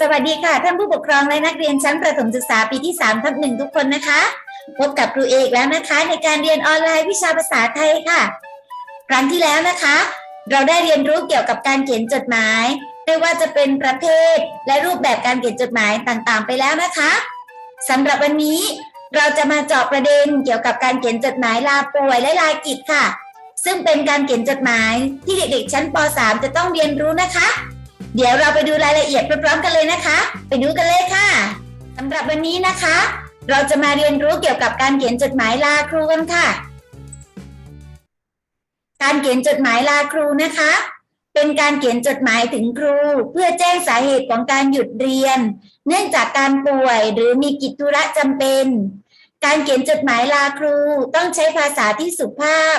สวัสดีค่ะ ท่านผู้ปกครองและนักเรียนชั้นประถมศึกษาปีที่3ทับหนึ่งทุกคนนะคะ พบกับครูเอกแล้วนะคะ ในการเรียนออนไลน์วิชาภาษาไทยค่ะ ครั้งที่แล้วนะคะ เราได้เรียนรู้เกี่ยวกับการเขียนจดหมาย ไม่ว่าจะเป็นประเภทและรูปแบบการเขียนจดหมายต่างๆ ไปแล้วนะคะสำหรับวันนี้เราจะมาเจาะประเด็นเกี่ยวกับการเขียนจดหมายลาป่วยและลากิจค่ะ ซึ่งเป็นการเขียนจดหมายที่เด็กๆชั้นป .3 จะต้องเรียนรู้นะคะ เดี๋ยวเราไปดูรายละเอียดพร้อมๆกันเลยนะคะ ไปดูกันเลยค่ะสำหรับวันนี้นะคะ เราจะมาเรียนรู้เกี่ยวกับการเขียนจดหมายลาครูกันค่ะ การเขียนจดหมายลาครูนะคะ เป็นการเขียนจดหมายถึงครู เพื่อแจ้งสาเหตุของการหยุดเรียน เนื่องจากการป่วยหรือมีกิจธุระจำเป็น การเขียนจดหมายลาครูต้องใช้ภาษาที่สุภาพ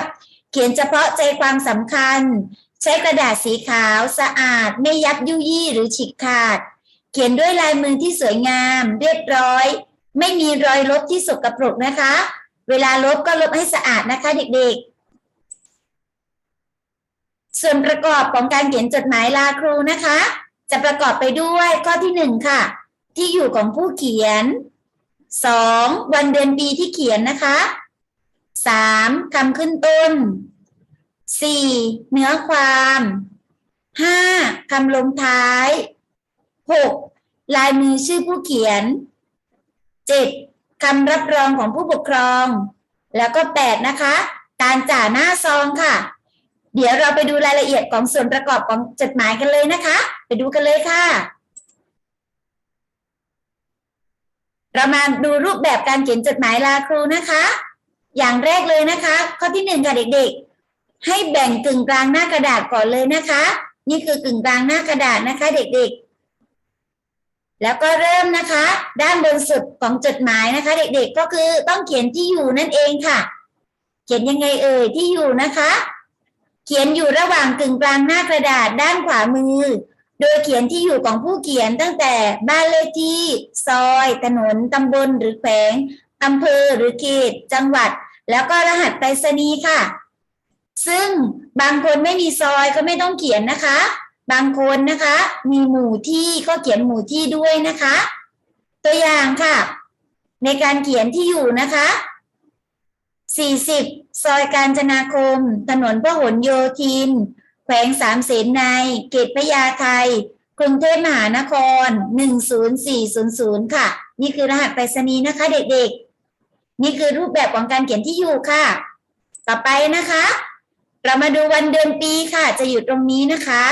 เขียนเฉพาะใจความสำคัญ ใช้กระดาษสีขาวสะอาด ไม่ยับยุยี่หรือฉีกขาด เขียนด้วยลายมือที่สวยงาม เรียบร้อย ไม่มีรอยลบที่สกปรกนะคะ เวลาลบก็ลบให้สะอาดนะคะเด็กๆ ส่วนประกอบของการเขียนจดหมายลาครูนะคะ จะประกอบไปด้วยข้อที่หนึ่งค่ะ ที่อยู่ของผู้เขียนสองวันเดือนปีที่เขียนนะคะสามคำขึ้นต้น สี่เนื้อความห้าคำลงท้ายหกลายมือชื่อผู้เขียนเจ็ดคำรับรองของผู้ปกครอง แล้วก็แปดนะคะ การจ่าหน้าซองค่ะ เดี๋ยวเราไปดูรายละเอียดของส่วนประกอบของจดหมายกันเลยนะคะ ไปดูกันเลยค่ะ เรามาดูรูปแบบการเขียนจดหมายลาครูนะคะ อย่างแรกเลยนะคะ ข้อที่หนึ่งค่ะเด็กๆ ให้แบ่งกึ่งกลางหน้ากระดาษก่อนเลยนะคะ นี่คือกึ่งกลางหน้ากระดาษนะคะ เด็กๆ แล้วก็เริ่มนะคะ ด้านบนสุดของจดหมายนะคะ เด็กๆก็คือต้องเขียนที่อยู่นั่นเองค่ะ เขียนยังไงเอ่ยที่อยู่นะคะ เขียนอยู่ระหว่างกึ่งกลางหน้ากระดาษด้านขวามือ โดยเขียนที่อยู่ของผู้เขียนตั้งแต่บ้านเลขที่ซอย ถนนตำบลหรือแขวงอำเภอหรือเขตจังหวัด แล้วก็รหัสไปรษณีย์ค่ะ ซึ่งบางคนไม่มีซอยก็ไม่ต้องเขียนนะคะ บางคนนะคะ มีหมู่ที่ก็เขียนหมู่ที่ด้วยนะคะ ตัวอย่างค่ะ ในการเขียนที่อยู่นะคะ 40 ซอยการจนาคม ถนนพหลโยธิน แขวงสามเสนในเขตพญาไทย กรุงเทพมหานคร 10400 ค่ะ นี่คือรหัสไปรษณีย์นะคะเด็กๆ นี่คือรูปแบบของการเขียนที่อยู่ค่ะ ต่อไปนะคะ เรามาดูวันเดือนปีค่ะ จะอยู่ตรงนี้นะคะ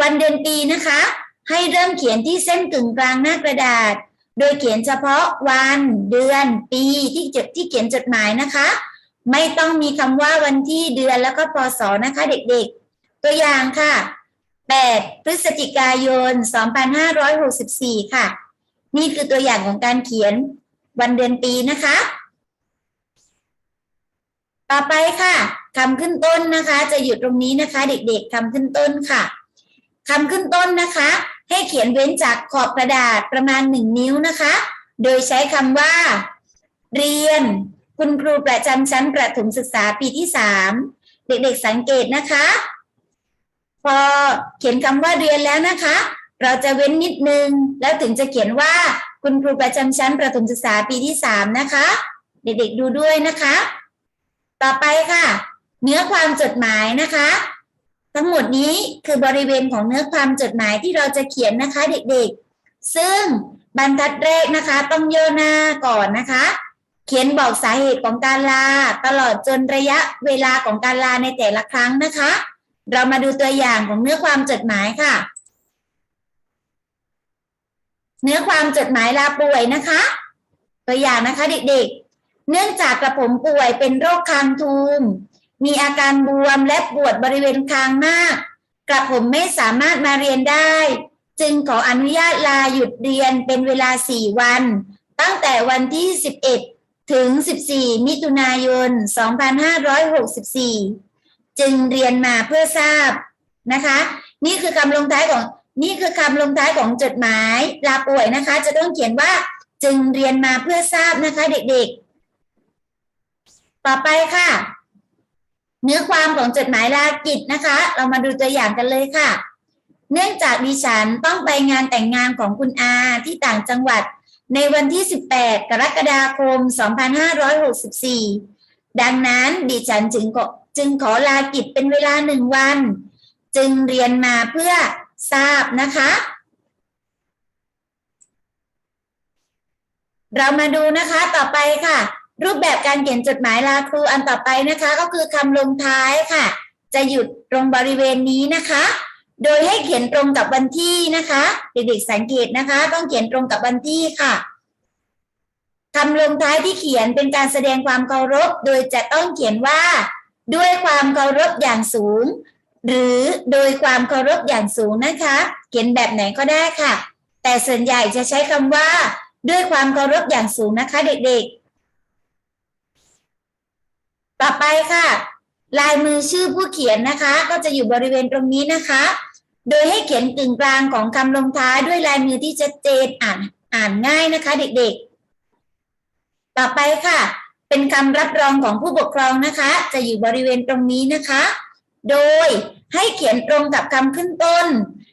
วันเดือนปีนะคะ ให้เริ่มเขียนที่เส้นกึ่งกลางหน้ากระดาษ โดยเขียนเฉพาะวันเดือนปีที่จดที่เขียนจดหมายนะคะ ไม่ต้องมีคำว่าวันที่เดือนแล้วก็พศนะคะ เด็กๆ ตัวอย่างค่ะ 8 พฤศจิกายน 2564 ค่ะ นี่คือตัวอย่างของการเขียนวันเดือนปีนะคะ ต่อไปค่ะคำขึ้นต้นนะคะ จะอยู่ตรงนี้นะคะ เด็กๆคำขึ้นต้นค่ะคำขึ้นต้นนะคะ ให้เขียนเว้นจากขอบกระดาษประมาณหนึ่งนิ้วนะคะ โดยใช้คำว่า เรียน คุณครูประจำชั้นประถมศึกษาปีที่สามเด็กๆสังเกตนะคะ พอเขียนคำว่าเรียนแล้วนะคะ เราจะเว้นนิดนึง แล้วถึงจะเขียนว่า คุณครูประจำชั้นประถมศึกษาปีที่สามนะคะ เด็กๆดูด้วยนะคะ ต่อไปค่ะ เนื้อความจดหมายนะคะ ทั้งหมดนี้คือบริเวณของเนื้อความจดหมายที่เราจะเขียนนะคะเด็กๆ ซึ่งบรรทัดแรกนะคะ ต้องย่อหน้าก่อนนะคะ เขียนบอกสาเหตุของการลา ตลอดจนระยะเวลาของการลาในแต่ละครั้งนะคะ เรามาดูตัวอย่างของเนื้อความจดหมายค่ะ เนื้อความจดหมายลาป่วยนะคะ ตัวอย่างนะคะเด็กๆ เนื่องจากกระผมป่วยเป็นโรคคางทูม มีอาการบวมและปวดบริเวณคางมาก กระผมไม่สามารถมาเรียนได้ จึงขออนุญาตลาหยุดเรียนเป็นเวลา 4 วัน ตั้งแต่วันที่ 11 ถึง 14 มิถุนายน 2564 จึงเรียนมาเพื่อทราบนะคะ นี่คือคำลงท้ายของนี่คือคำลงท้ายของจดหมายลาป่วยนะคะ จะต้องเขียนว่าจึงเรียนมาเพื่อทราบนะคะเด็กๆ ต่อไปค่ะ เนื้อความของจดหมายลากิจนะคะ เรามาดูตัวอย่างกันเลยค่ะ เนื่องจากดิฉันต้องไปงานแต่งงานของคุณอาที่ต่างจังหวัด ในวันที่ 18 กรกฎาคม 2564 ดังนั้นดิฉันจึงขอจึงขอลากิจเป็นเวลาหนึ่งวัน จึงเรียนมาเพื่อทราบนะคะ เรามาดูนะคะต่อไปค่ะ รูปแบบการเขียนจดหมายลาครูอันต่อไปนะคะ ก็คือคำลงท้ายค่ะ จะหยุดตรงบริเวณนี้นะคะ โดยให้เขียนตรงกับวันที่นะคะ เด็กๆสังเกตนะคะ ต้องเขียนตรงกับวันที่ค่ะคำลงท้ายที่เขียนเป็นการแสดงความเคารพ โดยจะต้องเขียนว่า ด้วยความเคารพอย่างสูง หรือโดยความเคารพอย่างสูงนะคะ เขียนแบบไหนก็ได้ค่ะ แต่ส่วนใหญ่จะใช้คำว่า ด้วยความเคารพอย่างสูงนะคะ เด็กๆ ต่อไปค่ะ ลายมือชื่อผู้เขียนนะคะ ก็จะอยู่บริเวณตรงนี้นะคะ โดยให้เขียนกึ่งกลางของคำลงท้ายด้วยลายมือที่ชัดเจนอ่านอ่านง่ายนะคะ เด็กๆ ต่อไปค่ะ เป็นคำรับรองของผู้ปกครองนะคะ จะอยู่บริเวณตรงนี้นะคะ โดยให้เขียนตรงกับคำขึ้นต้น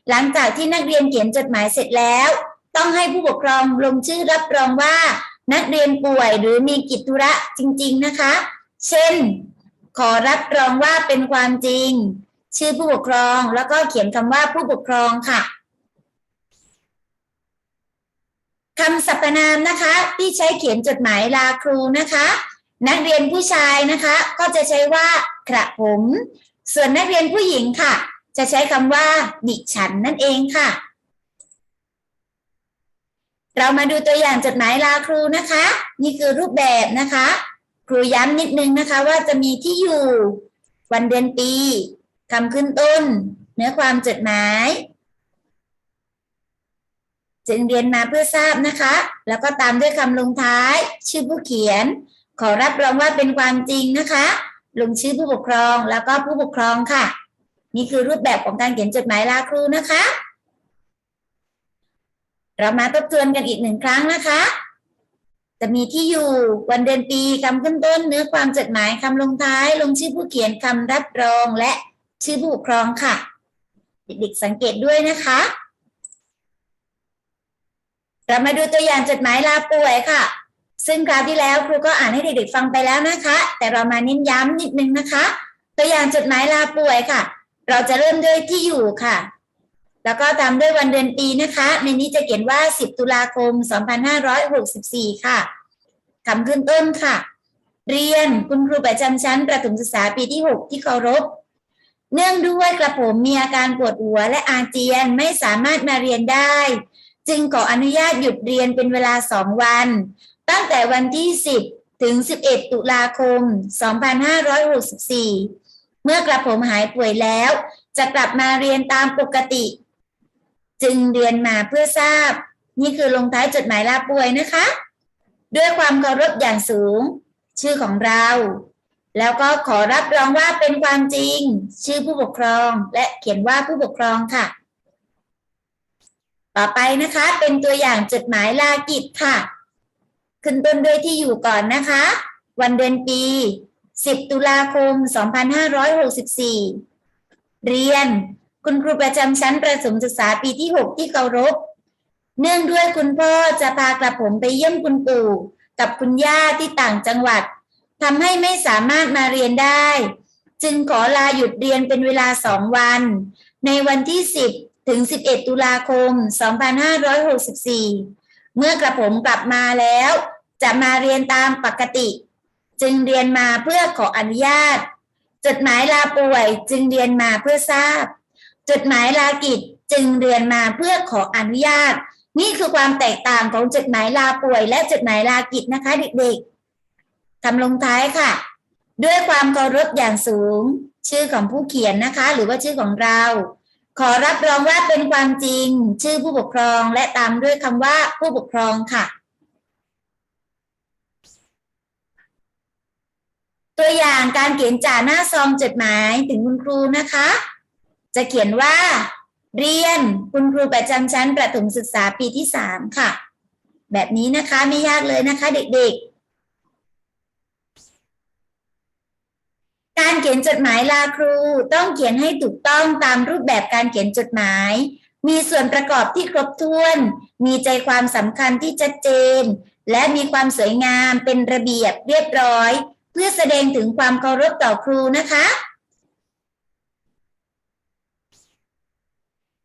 หลังจากที่นักเรียนเขียนจดหมายเสร็จแล้ว ต้องให้ผู้ปกครองลงชื่อรับรองว่า นักเรียนป่วยหรือมีกิจธุระจริง ๆ นะคะ เช่น ขอรับรองว่าเป็นความจริง ชื่อผู้ปกครองแล้วก็เขียนคำว่าผู้ปกครองค่ะคำสรรพนามนะคะ ที่ใช้เขียนจดหมายลาครูนะคะ นักเรียนผู้ชายนะคะ ก็จะใช้ว่ากระผม ส่วนนักเรียนผู้หญิงค่ะ จะใช้คำว่าดิฉันนั่นเองค่ะ เรามาดูตัวอย่างจดหมายลาครูนะคะ นี่คือรูปแบบนะคะ ครูย้ำนิดนึงนะคะว่าจะมีที่อยู่วันเดือนปีคำขึ้นต้น เนื้อความจดหมายจึงเรียนมาเพื่อทราบนะคะ แล้วก็ตามด้วยคำลงท้าย ชื่อผู้เขียน ขอรับรองว่าเป็นความจริงนะคะ ลงชื่อผู้ปกครองแล้วก็ผู้ปกครองค่ะ นี่คือรูปแบบของการเขียนจดหมายลาครูนะคะ เรามาทบทวนกันอีกหนึ่งครั้งนะคะ จะมีที่อยู่วันเดือนปีคำขึ้นต้นเนื้อความจดหมายคำลงท้าย ลงชื่อผู้เขียนคำรับรองและชื่อผู้ปกครองค่ะ เด็กๆสังเกตด้วยนะคะ เรามาดูตัวอย่างจดหมายลาป่วยค่ะ ซึ่งคราวที่แล้วครูก็อ่านให้เด็กๆฟังไปแล้วนะคะ แต่เรามาเน้นย้ำนิดนึงนะคะ ตัวอย่างจดหมายลาป่วยค่ะ เราจะเริ่มด้วยที่อยู่ค่ะ แล้วก็ตามด้วยวันเดือนปีนะคะ ในนี้จะเขียนว่า 10 ตุลาคม 2564 ค่ะคำขึ้นต้นค่ะ เรียนคุณครูประจำชั้นประถมศึกษาปีที่ 6 ที่เคารพ เนื่องด้วยกระผมมีอาการปวดหัวและอาเจียนไม่สามารถมาเรียนได้ จึงขออนุญาตหยุดเรียนเป็นเวลา 2 วัน ตั้งแต่วันที่ 10 ถึง 11 ตุลาคม 2564 เมื่อกระผมหายป่วยแล้ว จะกลับมาเรียนตามปกติ จึงเรียนมาเพื่อทราบ นี่คือลงท้ายจดหมายลาป่วยนะคะ ด้วยความเคารพอย่างสูง ชื่อของเรา แล้วก็ขอรับรองว่าเป็นความจริง ชื่อผู้ปกครองและเขียนว่าผู้ปกครองค่ะ ต่อไปนะคะ เป็นตัวอย่างจดหมายลากิจค่ะ ขึ้นต้นด้วยที่อยู่ก่อนนะคะ วันเดือนปี 10 ตุลาคม 2564 เรียน คุณครูประจำชั้นประถมศึกษาปีที่ 6 ที่เคารพ เนื่องด้วยคุณพ่อจะพากระผมไปเยี่ยมคุณปู่กับคุณย่าที่ต่างจังหวัดทำให้ไม่สามารถมาเรียนได้ จึงขอลาหยุดเรียนเป็นเวลาสองวัน ในวันที่ 10 ถึง 11 ตุลาคม 2564 เมื่อกระผมกลับมาแล้ว จะมาเรียนตามปกติ จึงเรียนมาเพื่อขออนุญาต จดหมายลาป่วยจึงเรียนมาเพื่อทราบ จดหมายลากิจจึงเรียนมาเพื่อขออนุญาต นี่คือความแตกต่างของจดหมายลาป่วย และจดหมายลากิจนะคะ เด็กๆคำลงท้ายค่ะ ด้วยความเคารพอย่างสูง ชื่อของผู้เขียนนะคะ หรือว่าชื่อของเรา ขอรับรองว่าเป็นความจริง ชื่อผู้ปกครองและตามด้วยคำว่าผู้ปกครองค่ะตัวอย่างการเขียนจ่าหน้าซองจดหมายถึงคุณครูนะคะ จะเขียนว่า เรียนคุณครูประจำชั้นประถมศึกษาปีที่สามค่ะ แบบนี้นะคะไม่ยากเลยนะคะเด็กๆ การเขียนจดหมายลาครูต้องเขียนให้ถูกต้องตามรูปแบบการเขียนจดหมาย มีส่วนประกอบที่ครบถ้วน มีใจความสำคัญที่ชัดเจน และมีความสวยงามเป็นระเบียบเรียบร้อย เพื่อแสดงถึงความเคารพต่อครูนะคะ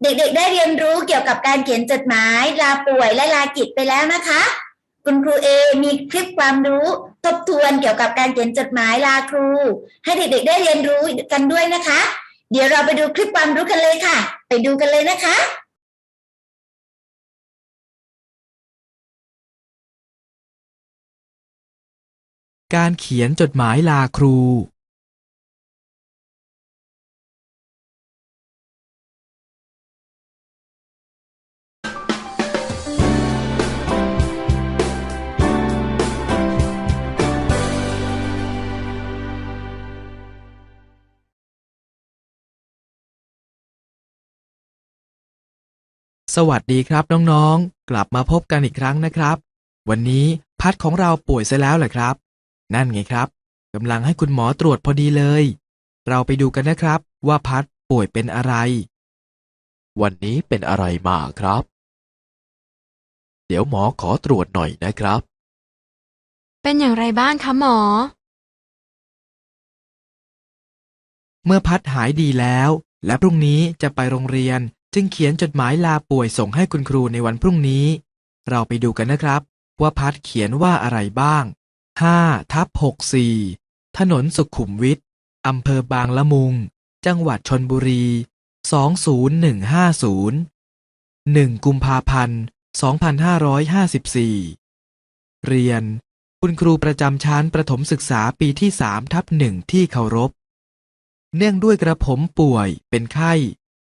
เด็กๆได้เรียนรู้เกี่ยวกับการเขียนจดหมายลาป่วยและลากิจไปแล้วนะคะ คุณครูเอมีคลิปความรู้ทบทวนเกี่ยวกับการเขียนจดหมายลาครู ให้เด็กๆได้เรียนรู้กันด้วยนะคะ เดี๋ยวเราไปดูคลิปความรู้กันเลยค่ะ ไปดูกันเลยนะคะการเขียนจดหมายลาครู สวัสดีครับน้องๆ กลับมาพบกันอีกครั้งนะครับ วันนี้พัดของเราป่วยซะแล้วเหรอครับ นั่นไงครับกำลังให้คุณหมอตรวจพอดีเลย เราไปดูกันนะครับ ว่าพัดป่วยเป็นอะไร วันนี้เป็นอะไรมาครับ เดี๋ยวหมอขอตรวจหน่อยนะครับ เป็นอย่างไรบ้างคะหมอ เมื่อพัดหายดีแล้ว และพรุ่งนี้จะไปโรงเรียน จึงเขียนจดหมายลาป่วยส่งให้คุณครูในวันพรุ่งนี้ เราไปดูกันนะครับ ว่าพัดเขียนว่าอะไรบ้าง 5ทับ64 ถนนสุขุมวิทอำเภอบางละมุง จังหวัดชนบุรี 20150 1 กุมภาพันธ์ 2554 เรียน คุณครูประจำชั้นประถมศึกษาปีที่3ทับหนึ่งที่เคารพ เนื่องด้วยกระผมป่วยเป็นไข้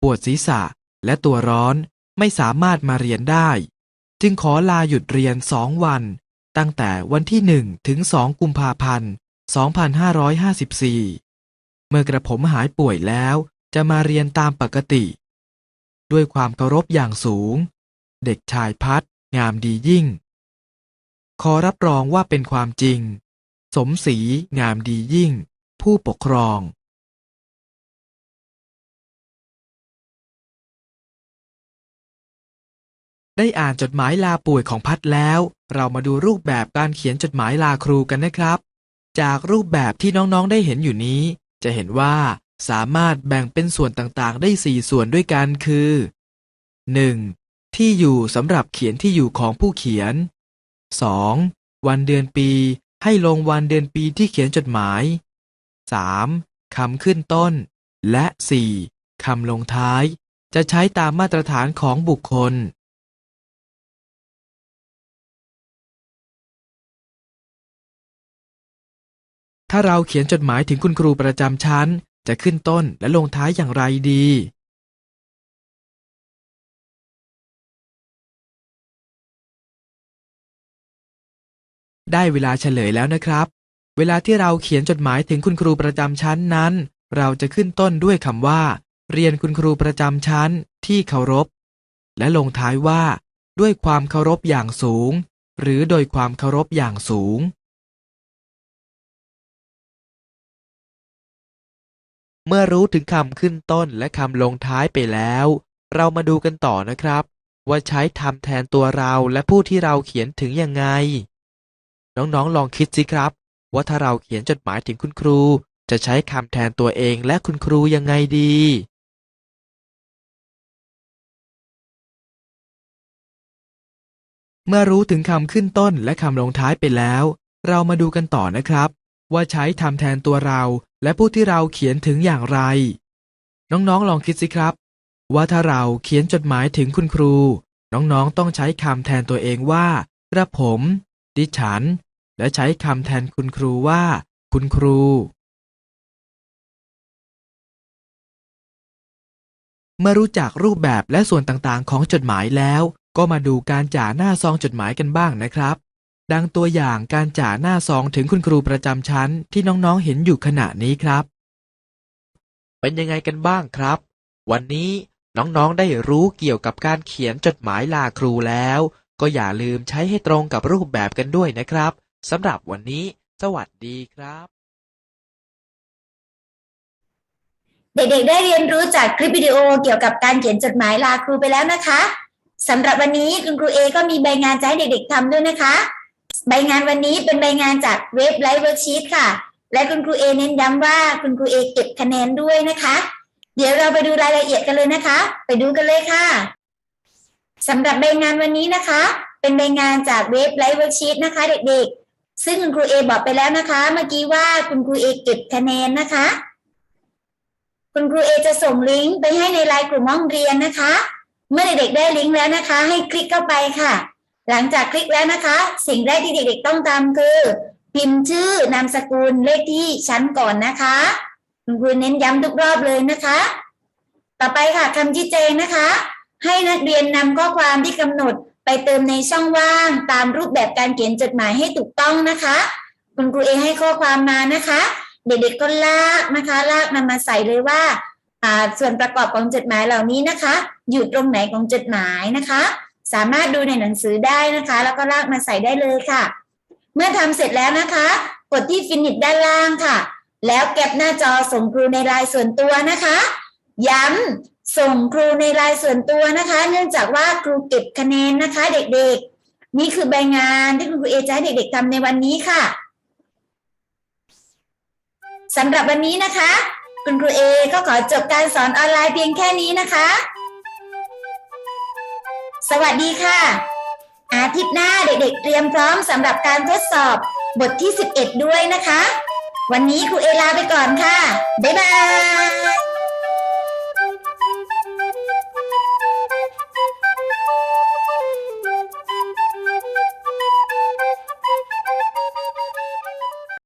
ปวดศีรษะ และตัวร้อนไม่สามารถมาเรียนได้ จึงขอลาหยุดเรียนสองวัน ตั้งแต่วันที่1ถึง2กุมภาพันธ์ 2554 เมื่อกระผมหายป่วยแล้วจะมาเรียนตามปกติ ด้วยความเคารพอย่างสูง เด็กชายพัดงามดียิ่ง ขอรับรองว่าเป็นความจริง สมศรีงามดียิ่ง ผู้ปกครอง ได้อ่านจดหมายลาป่วยของพัดแล้ว เรามาดูรูปแบบการเขียนจดหมายลาครูกันนะครับ จากรูปแบบที่น้องๆได้เห็นอยู่นี้ จะเห็นว่าสามารถแบ่งเป็นส่วนต่างๆ ได้ 4 ส่วนด้วยกันคือ 1. ที่อยู่สำหรับเขียนที่อยู่ของผู้เขียน 2. วันเดือนปี ให้ลงวันเดือนปีที่เขียนจดหมาย 3. คำขึ้นต้น และ 4. คำลงท้าย จะใช้ตามมาตรฐานของบุคคล ถ้าเราเขียนจดหมายถึงคุณครูประจำชั้น จะขึ้นต้นและลงท้ายอย่างไรดี ได้เวลาเฉลยแล้วนะครับ เวลาที่เราเขียนจดหมายถึงคุณครูประจำชั้นนั้น เราจะขึ้นต้นด้วยคำว่า เรียนคุณครูประจำชั้น ที่เคารพ และลงท้ายว่า ด้วยความเคารพอย่างสูง หรือโดยความเคารพอย่างสูง เมื่อรู้ถึงคำขึ้นต้นและคำลงท้ายไปแล้ว เรามาดูกันต่อนะครับ ว่าใช้ทำแทนตัวเราและผู้ที่เราเขียนถึงยังไง น้องๆลองคิดสิครับ ว่าถ้าเราเขียนจดหมายถึงคุณครู จะใช้คำแทนตัวเองและคุณครูยังไงดี เมื่อรู้ถึงคำขึ้นต้นและคำลงท้ายไปแล้ว เรามาดูกันต่อนะครับ ว่าใช้ทำแทนตัวเรา และผู้ที่เราเขียนถึงอย่างไร น้องๆลองคิดสิครับ ว่าถ้าเราเขียนจดหมายถึงคุณครู น้องๆต้องใช้คำแทนตัวเองว่ากระผม ดิฉัน และใช้คำแทนคุณครูว่า คุณครู เมื่อรู้จักรูปแบบและส่วนต่างๆ ของจดหมายแล้ว ก็มาดูการจ่าหน้าซองจดหมายกันบ้างนะครับ ดังตัวอย่างการจ่าหน้าซองถึงคุณครูประจำชั้นที่น้องๆเห็นอยู่ขณะนี้ครับ เป็นยังไงกันบ้างครับ วันนี้น้องๆได้รู้เกี่ยวกับการเขียนจดหมายลาครูแล้ว ก็อย่าลืมใช้ให้ตรงกับรูปแบบกันด้วยนะครับสำหรับวันนี้ สวัสดีครับ เด็กๆได้เรียนรู้จากคลิปวิดีโอเกี่ยวกับการเขียนจดหมายลาครูไปแล้วนะคะสำหรับวันนี้คุณครูเอก็มีใบงานจะให้เด็กๆทำด้วยนะคะ ใบงานวันนี้เป็นใบงานจากเว็บไลฟ์เวิร์กชีตค่ะ และคุณครูเอเน้นย้ำว่าคุณครูเอเก็บคะแนนด้วยนะคะ เดี๋ยวเราไปดูรายละเอียดกันเลยนะคะ ไปดูกันเลยค่ะสำหรับใบงานวันนี้นะคะ เป็นใบงานจากเว็บไลฟ์เวิร์กชีตนะคะ เด็กๆ ซึ่งคุณครูเอบอกไปแล้วนะคะ เมื่อกี้ว่าคุณครูเอเก็บคะแนนนะคะ คุณครูเอจะส่งลิงก์ไปให้ในไลน์กลุ่มห้องเรียนนะคะ เมื่อเด็กๆได้ลิงก์แล้วนะคะ ให้คลิกเข้าไปค่ะ หลังจากคลิกแล้วนะคะ สิ่งแรกที่เด็กๆต้องทำคือ พิมพ์ชื่อนามสกุลเลขที่ชั้นก่อนนะคะคุณครูเน้นย้ำทุกรอบเลยนะคะ ต่อไปค่ะคำชี้แจงนะคะ ให้นักเรียนนำข้อความที่กำหนดไปเติมในช่องว่าง ตามรูปแบบการเขียนจดหมายให้ถูกต้องนะคะ คุณครูเอให้ข้อความมานะคะ เด็กๆก็ลากนะคะ ลากนำมาใส่เลยว่าอ่าส่วนประกอบของจดหมายเหล่านี้นะคะ อยู่ตรงไหนของจดหมายนะคะ สามารถดูในหนังสือได้นะคะ แล้วก็ลากมาใส่ได้เลยค่ะ เมื่อทำเสร็จแล้วนะคะ กดที่ฟินิชด้านล่างค่ะ แล้วแก็บหน้าจอส่งครูในลน์ส่วนตัวนะคะ ย้ำส่งครูในลน์ส่วนตัวนะคะ เนื่องจากว่าครูเก็บคะแนนนะคะ เด็กๆ นี่คือใบงานที่คุณครูเอจะให้เด็กๆทำในวันนี้ค่ะสำหรับวันนี้นะคะ คุณครูเอก็ขอจบการสอนออนไลน์เพียงแค่นี้นะคะ สวัสดีค่ะ อาทิตย์หน้าเด็กๆ เตรียมพร้อมสำหรับการทดสอบบทที่ 11 ด้วยนะคะ วันนี้ครูเอลาไปก่อนค่ะ บ๊ายบาย